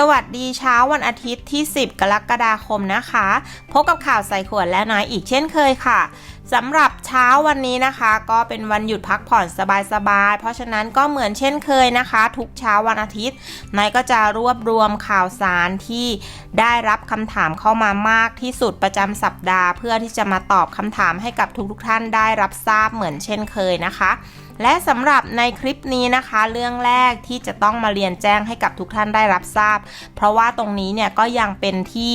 สวัสดีเช้าวันอาทิตย์ที่ 10 กรกฎาคมนะคะ พบกับข่าวใส่ขวดและน้อยอีกเช่นเคยค่ะสำหรับเช้าวันนี้นะคะ ก็เป็นวันหยุดพักผ่อนสบายๆ เพราะฉะนั้นก็เหมือนเช่นเคยนะคะ ทุกเช้าวันอาทิตย์นายก็จะรวบรวมข่าวสารที่ได้รับคำถามเข้ามามากที่สุดประจำสัปดาห์ เพื่อที่จะมาตอบคำถามให้กับทุกๆท่านได้รับทราบเหมือนเช่นเคยนะคะ และสำหรับในคลิปนี้นะคะ เรื่องแรกที่จะต้องมาเรียนแจ้งให้กับทุกท่านได้รับทราบ เพราะว่าตรงนี้เนี่ยก็ยังเป็นที่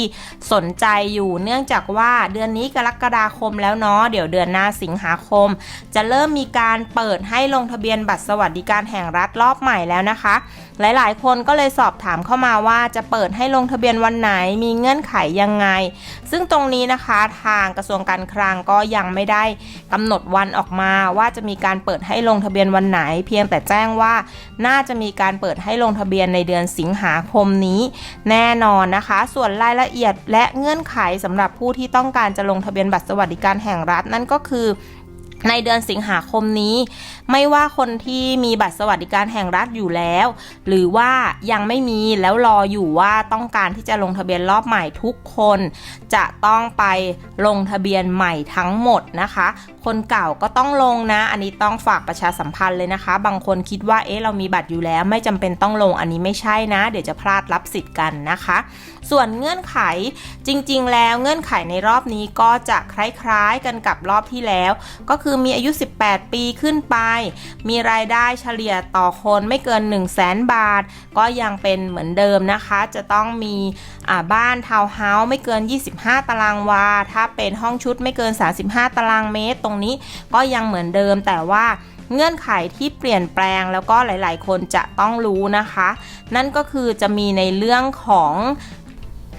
สนใจอยู่เนื่องจากว่าเดือนนี้กรกฎาคมแล้วเนาะเดี๋ยวเดือนหน้าสิงหาคม จะเริ่มมีการเปิดให้ลงทะเบียนบัตรสวัสดิการแห่งรัฐรอบใหม่แล้วนะคะ หลายๆ คนก็เลยสอบถามเข้ามาว่าจะเปิดให้ลงทะเบียนวันไหนมีเงื่อนไขยังไง ซึ่งตรงนี้นะคะทางกระทรวงการคลังก็ยังไม่ได้กำหนดวันออกมาว่าจะมีการเปิดให้ลงงทะเบียนวันไหน เพียงแต่แจ้งว่าน่าจะมีการเปิดให้ลงทะเบียนในเดือนสิงหาคมนี้ แน่นอนนะคะ ส่วนรายละเอียดและเงื่อนไขสำหรับผู้ที่ต้องการจะลงทะเบียนบัตรสวัสดิการแห่งรัฐนั่นก็คือ ในเดือนสิงหาคมนี้ ไม่ว่าคนที่มีบัตรสวัสดิการแห่งรัฐอยู่แล้ว หรือว่ายังไม่มีแล้วรออยู่ว่าต้องการที่จะลงทะเบียนรอบใหม่ทุกคน จะต้องไปลงทะเบียนใหม่ทั้งหมดนะคะ คนเก่าก็ต้องลงนะ อันนี้ต้องฝากประชาสัมพันธ์เลยนะคะ บางคนคิดว่าเอ๊ะเรามีบัตรอยู่แล้ว ไม่จำเป็นต้องลงอันนี้ไม่ใช่นะ เดี๋ยวจะพลาดรับสิทธิ์กันนะคะ ส่วนเงื่อนไขจริง ๆ แล้วเงื่อนไขในรอบนี้ก็จะคล้ายๆกันกับรอบที่แล้ว ก็คือือมีอายุ 18 ปีขึ้นไป มีรายได้เฉลี่ยต่อคนไม่เกิน 1 0 0 0 0แสนบาท ก็ยังเป็นเหมือนเดิมนะคะ จะต้องมีบ้านทาวน์เฮาส์ไม่เกิน 25 ตารางวา ถ้าเป็นห้องชุดไม่เกิน 35 ตารางเมตร ตรงนี้ก็ยังเหมือนเดิมแต่ว่าเงื่อนไขที่เปลี่ยนแปลงแล้วก็หลาย ๆ คนจะต้องรู้นะคะ นั่นก็คือจะมีในเรื่องของ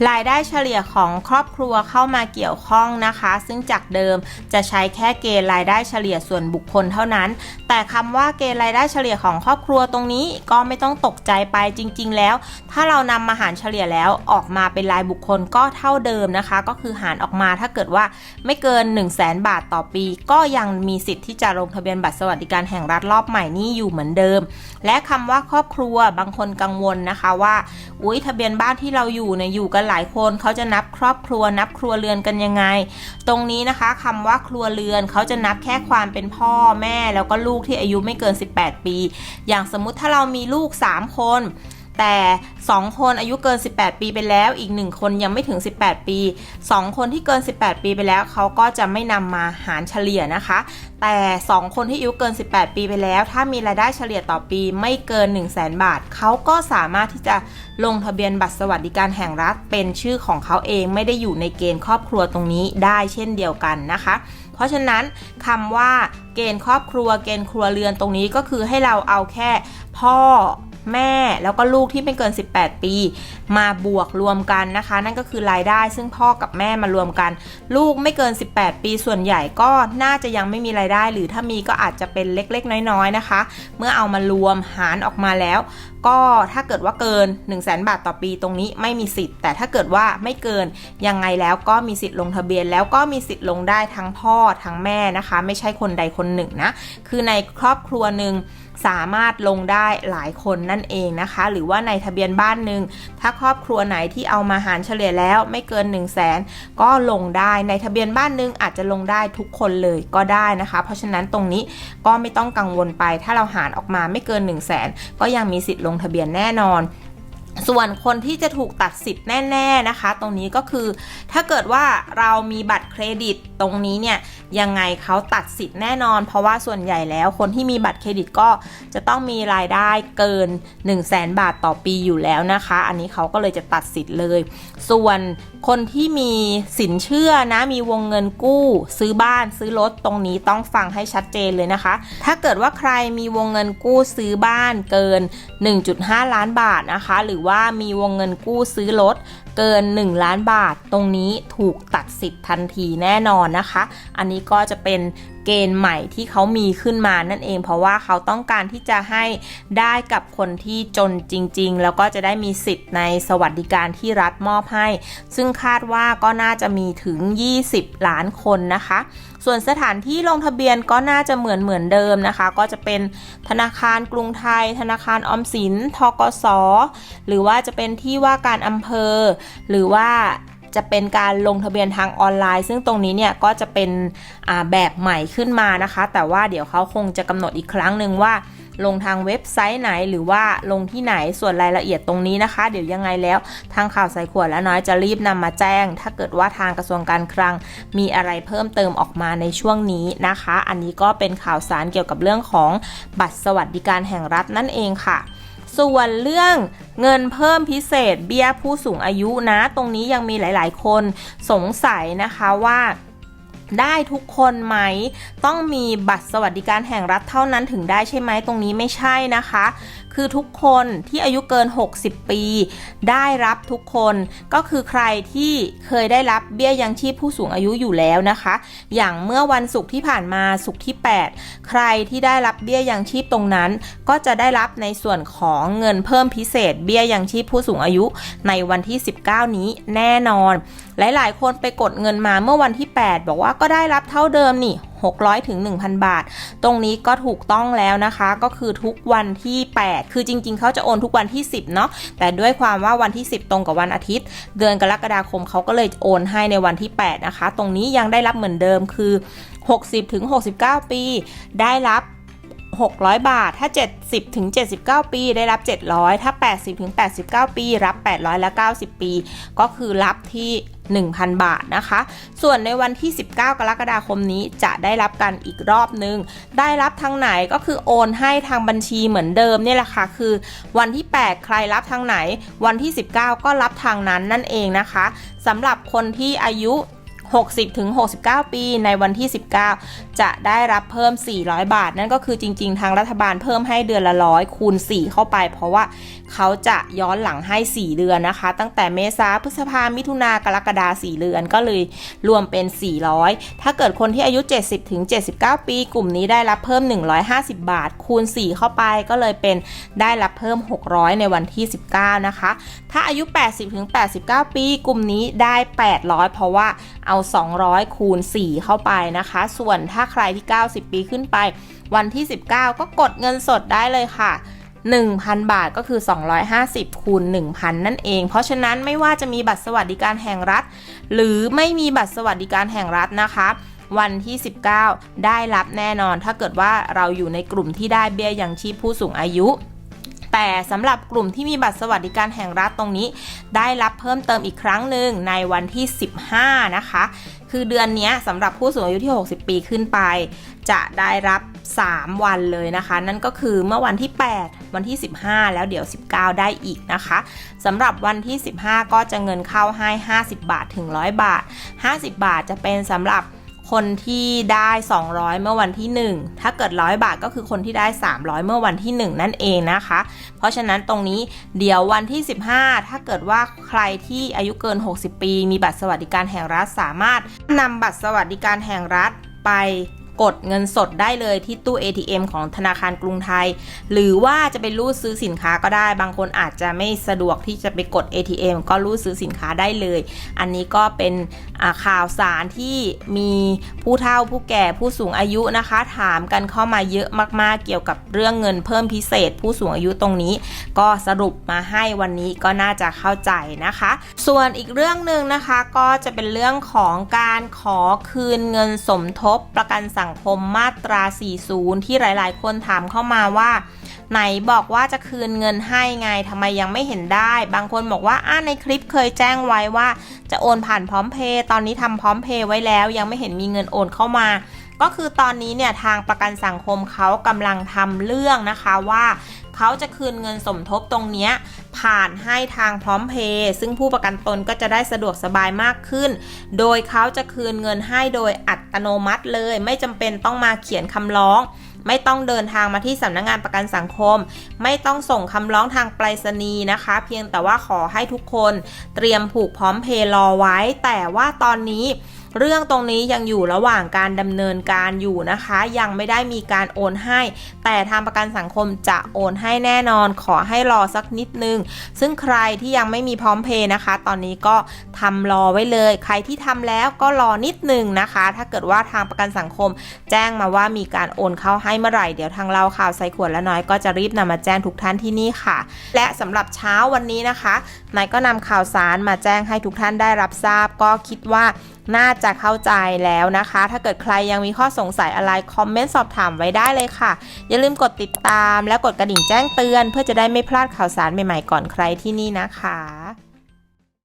รายได้เฉลี่ยของครอบครัวเข้ามาเกี่ยวข้องนะคะ ซึ่งจากเดิมจะใช้แค่เกณฑ์รายได้เฉลี่ยส่วนบุคคลเท่านั้น แต่คำว่าเกณฑ์รายได้เฉลี่ยของครอบครัวตรงนี้ก็ไม่ต้องตกใจไปจริง ๆ แล้ว ถ้าเรานำมาหารเฉลี่ยแล้วออกมาเป็นรายบุคคลก็เท่าเดิมนะคะ ก็คือหารออกมาถ้าเกิดว่าไม่เกิน 1 0 0 0 0แบาทต่อปี ก็ยังมีสิทธิ์ที่จะลงทะเบียนบัตรสวัสดิการแห่งรัฐรอบใหม่นี้อยู่เหมือนเดิม และคำว่าครอบครัวบางคนกังวลนะคะว่า อุ้ยทะเบียนบ้านที่เราอยู่เนี่ยอยู่กันหลายคนเขาจะนับครอบครัวนับครัวเรือนกันยังไง ตรงนี้นะคะคำว่าครัวเรือนเขาจะนับแค่ความเป็นพ่อแม่แล้วก็ลูกที่อายุไม่เกิน 18 ปี อย่างสมมุติถ้าเรามีลูก 3 คน แต่ 2 คนอายุเกิน 18 ปีไปแล้ว อีก 1 คนยังไม่ถึง 18 ปี 2 คนที่เกิน 18 ปีไปแล้ว เขาก็จะไม่นำมาหารเฉลี่ยนะคะ แต่ 2 คนที่อายุเกิน 18 ปีไปแล้ว ถ้ามีรายได้เฉลี่ยต่อปีไม่เกิน 1 0 0 0 0แบาท เขาก็สามารถที่จะลงทะเบียนบัตรสวัสดิการแห่งรัฐ เป็นชื่อของเขาเองไม่ได้อยู่ในเกณฑ์ครอบครัวตรงนี้ได้เช่นเดียวกันนะคะ เพราะฉะนั้นคำว่าเกณฑ์ครอบครัว เกณฑ์ครัวเรือนตรงนี้ก็คือให้เราเอาแค่พ่อ แม่แล้วก็ลูกที่ไม่เกิน 18 ปี มาบวกรวมกันนะคะ นั่นก็คือรายได้ซึ่งพ่อกับแม่มารวมกัน ลูกไม่เกิน 18 ปีส่วนใหญ่ก็น่าจะยังไม่มีรายได้ หรือถ้ามีก็อาจจะเป็นเล็กๆ น้อยๆนะคะ เมื่อเอามารวมหารออกมาแล้ว ก็ถ้าเกิดว่าเกิน 1 0 0 0 0แบาทต่อปีตรงนี้ไม่มีสิทธิ์ แต่ถ้าเกิดว่าไม่เกินยังไงแล้วก็มีสิทธิ์ลงทะเบียน แล้วก็มีสิทธิ์ลงได้ทั้งพ่อทั้งแม่นะคะ ไม่ใช่คนใดคนหนึ่งนะ คือในครอบครัวหนึ่งสามารถลงได้หลายคนนั่นเองนะคะ หรือว่าในทะเบียนบ้านหนึ่งถ้าครอบครัวไหนที่เอามาหารเฉลี่ยแล้วไม่เกิน 1 0 0 0 0แสนก็ลงได้ในทะเบียนบ้านหนึ่งอาจจะลงได้ทุกคนเลยก็ได้นะคะ เพราะฉะนั้นตรงนี้ก็ไม่ต้องกังวลไปถ้าเราหารออกมาไม่เกิน 1 0 0 0 0แสนก็ยังมีสิทธิ์ลลงทะเบียนแน่นอน ส่วนคนที่จะถูกตัดสิทธิ์แน่ๆนะคะ ตรงนี้ก็คือ ถ้าเกิดว่าเรามีบัตรเครดิตตรงนี้เนี่ยยังไงเขาตัดสิทธิ์แน่นอน เพราะว่าส่วนใหญ่แล้วคนที่มีบัตรเครดิตก็จะต้องมีรายได้เกิน 1 0 0 0 0แบาทต่อปีอยู่แล้วนะคะ อันนี้เขาก็เลยจะตัดสิทธิ์เลย ส่วนคนที่มีสินเชื่อนะมีวงเงินกู้ ซื้อบ้านซื้อรถตรงนี้ต้องฟังให้ชัดเจนเลยนะคะ ถ้าเกิดว่าใครมีวงเงินกู้ซื้อบ้านเกิน 1.5 ล้านบาทนะคะ หรือว่ามีวงเงินกู้ซื้อรถเกิน 1 ล้านบาท ตรงนี้ถูกตัดสิทธิ์ทันทีแน่นอนนะคะ อันนี้ก็จะเป็น เกณฑ์ใหม่ที่เขามีขึ้นมานั่นเอง เพราะว่าเขาต้องการที่จะให้ได้กับคนที่จนจริง ๆ แล้วก็จะได้มีสิทธิ์ในสวัสดิการที่รัฐมอบให้ ซึ่งคาดว่าก็น่าจะมีถึง 20 ล้านคนนะคะ ส่วนสถานที่ลงทะเบียนก็น่าจะเหมือนเหมือนเดิมนะคะ ก็จะเป็นธนาคารกรุงไทย ธนาคารออมสินทกสหรือว่าจะเป็นที่ว่าการอำเภอ หรือว่า จะเป็นการลงทะเบียนทางออนไลน์ ซึ่งตรงนี้เนี่ยก็จะเป็นแบบใหม่ขึ้นมานะคะ แต่ว่าเดี๋ยวเขาคงจะกำหนดอีกครั้งหนึ่งว่า ลงทางเว็บไซต์ไหนหรือว่าลงที่ไหนส่วนรายละเอียดตรงนี้นะคะ เดี๋ยวยังไงแล้วทางข่าวใส่ขวดและน้อยจะรีบนำมาแจ้ง ถ้าเกิดว่าทางกระทรวงการคลัง มีอะไรเพิ่มเติมออกมาในช่วงนี้นะคะ อันนี้ก็เป็นข่าวสารเกี่ยวกับเรื่องของบัตรสวัสดิการแห่งรัฐนั่นเองค่ะ ส่วนเรื่อง เงินเพิ่มพิเศษเบี้ยผู้สูงอายุนะ ตรงนี้ยังมีหลาย ๆ คนสงสัยนะคะว่าได้ทุกคนไหม ต้องมีบัตรสวัสดิการแห่งรัฐเท่านั้นถึงได้ใช่ไหมตรงนี้ไม่ใช่นะคะ คือทุกคนที่อายุเกิน 60 ปี ได้รับทุกคนก็คือใครที่เคยได้รับเบี้ยยังชีพผู้สูงอายุอยู่แล้วนะคะ อย่างเมื่อวันศุกร์ที่ผ่านมาศุกร์ที่ 8 ใครที่ได้รับเบี้ยยังชีพตรงนั้น ก็จะได้รับในส่วนของเงินเพิ่มพิเศษ เบี้ยยังชีพผู้สูงอายุในวันที่ 19 นี้แน่นอน หลาย ๆ คนไปกดเงินมาเมื่อวันที่ 8 บอกว่าก็ได้รับเท่าเดิมนี่ 600ถึง1,000 บาท ตรงนี้ก็ถูกต้องแล้วนะคะ ก็คือทุกวันที่ 8 คือจริง ๆ เขาจะโอนทุกวันที่ 10 เนาะแต่ด้วยความว่าวันที่ 10 ตรงกับวันอาทิตย์ เดือนกรกฎาคมเขาก็เลยโอนให้ในวันที่ 8 นะคะ ตรงนี้ยังได้รับเหมือนเดิมคือ 60ถึง69 ปี ได้รับ600 บาท ถ้า 70ถึง79 ปี ได้รับ 700 ถ้า 80ถึง89 ปี รับ 800 และ 90 ปี ก็คือรับที่ 1,000 บาทนะคะ ส่วนในวันที่ 19 กรกฎาคมนี้จะได้รับกันอีกรอบนึง ได้รับทางไหนก็คือโอนให้ทางบัญชีเหมือนเดิมเนี่ยแหละค่ะ คือ วันที่ 8 ใครรับทางไหน วันที่ 19 ก็รับทางนั้นนั่นเองนะคะสำหรับคนที่อายุ 60ถึง69 ปีในวันที่ 19 จะได้รับเพิ่ม 400 บาท นั่นก็คือจริง ๆ ทางรัฐบาลเพิ่มให้เดือนละร้อยคูณ 4 เข้าไป เพราะว่าเขาจะย้อนหลังให้ 4 เดือนนะคะ ตั้งแต่เมษาพฤษภามิถุนากรกฎา4เดือนก็เลยรวมเป็น 400 ถ้าเกิดคนที่อายุ 70ถึง79 ปี กลุ่มนี้ได้รับเพิ่ม 150 บาท คูณ 4 เข้าไปก็เลยเป็นได้รับเพิ่ม 600 ในวันที่ 19 นะคะ ถ้าอายุ 80ถึง89 ปี กลุ่มนี้ได้ 800 เพราะว่าเอา200 คูณ 4 เข้าไปนะคะ ส่วนถ้าใครที่ 90 ปีขึ้นไป วันที่ 19 ก็กดเงินสดได้เลยค่ะ 1,000 บาทก็คือ 250 คูณ 1,000 นั่นเอง เพราะฉะนั้นไม่ว่าจะมีบัตรสวัสดิการแห่งรัฐ หรือไม่มีบัตรสวัสดิการแห่งรัฐนะคะวันที่ 19 ได้รับแน่นอน ถ้าเกิดว่าเราอยู่ในกลุ่มที่ได้เบี้ยยังชีพผู้สูงอายุ แต่สำหรับกลุ่มที่มีบัตรสวัสดิการแห่งรัฐตรงนี้ ได้รับเพิ่มเติมอีกครั้งหนึ่งในวันที่ 15 นะคะ คือเดือนนี้สำหรับผู้สูงอายุที่ 60 ปีขึ้นไป จะได้รับ 3 วันเลยนะคะ นั่นก็คือเมื่อวันที่ 8 วันที่ 15 แล้วเดี๋ยว 19 ได้อีกนะคะสำหรับวันที่ 15 ก็จะเงินเข้าให้ 50 บาทถึง 100 บาท 50 บาทจะเป็นสำหรับ คนที่ได้ 200 เมื่อวันที่ 1 ถ้าเกิด 100 บาทก็คือคนที่ได้ 300 เมื่อวันที่ 1 นั่นเองนะคะ เพราะฉะนั้นตรงนี้เดี๋ยววันที่ 15 ถ้าเกิดว่าใครที่อายุเกิน 60 ปี มีบัตรสวัสดิการแห่งรัฐสามารถนำบัตรสวัสดิการแห่งรัฐไป กดเงินสดได้เลยที่ตู้ ATM ของธนาคารกรุงไทย หรือว่าจะไปรูดซื้อสินค้าก็ได้ บางคนอาจจะไม่สะดวกที่จะไปกด ATM ก็รูดซื้อสินค้าได้เลย อันนี้ก็เป็นข่าวสารที่มีผู้เฒ่าผู้แก่ผู้สูงอายุนะคะ ถามกันเข้ามาเยอะมากๆ เกี่ยวกับเรื่องเงินเพิ่มพิเศษ ผู้สูงอายุตรงนี้ ก็สรุปมาให้วันนี้ก็น่าจะเข้าใจนะคะ ส่วนอีกเรื่องหนึ่งนะคะก็จะเป็นเรื่องของการขอคืนเงินสมทบประกันสังคมมาตรา 40 ที่หลายๆ คนถามเข้ามาว่า ไหนบอกว่าจะคืนเงินให้ไงทำไมยังไม่เห็นได้ บางคนบอกว่าอ่าในคลิปเคยแจ้งไว้ว่า จะโอนผ่านพร้อมเพย์ตอนนี้ทำพร้อมเพย์ไว้แล้ว ยังไม่เห็นมีเงินโอนเข้ามาก็คือตอนนี้เนี่ยทางประกันสังคมเขากำลังทำเรื่องนะคะว่า เขาจะคืนเงินสมทบตรงนี้ ผ่านให้ทางพร้อมเพย์ซึ่งผู้ประกันตนก็จะได้สะดวกสบายมากขึ้น โดยเขาจะคืนเงินให้โดยอัตโนมัติเลย ไม่จำเป็นต้องมาเขียนคำร้อง ไม่ต้องเดินทางมาที่สำนักงงานประกันสังคม ไม่ต้องส่งคำร้องทางไปรษณีย์นะคะ เพียงแต่ว่าขอให้ทุกคนเตรียมผูกพร้อมเพย์รอไว้ แต่ว่าตอนนี้ เรื่องตรงนี้ยังอยู่ระหว่างการดำเนินการอยู่นะคะ ยังไม่ได้มีการโอนให้ แต่ทางประกันสังคมจะโอนให้แน่นอนขอให้รอสักนิดนึง ซึ่งใครที่ยังไม่มีพร้อมเพย์นะคะ ตอนนี้ก็ทำรอไว้เลย ใครที่ทำแล้วก็รอนิดนึงนะคะ ถ้าเกิดว่าทางประกันสังคม แจ้งมาว่ามีการโอนเข้าให้เมื่อไหร่เดี๋ยวทางเราข่าวใส่ขวดและน้อยก็จะรีบนำมาแจ้งทุกท่านที่นี่ค่ะ และสำหรับเช้าวันนี้นะคะนายก็นำข่าวสารมาแจ้งให้ทุกท่านได้รับทราบ ก็คิดว่าน่าจะเข้าใจแล้วนะคะ ถ้าเกิดใครยังมีข้อสงสัยอะไร คอมเมนต์สอบถามไว้ได้เลยค่ะ อย่าลืมกดติดตามและกดกระดิ่งแจ้งเตือน เพื่อจะได้ไม่พลาดข่าวสารใหม่ๆก่อนใครที่นี่นะคะ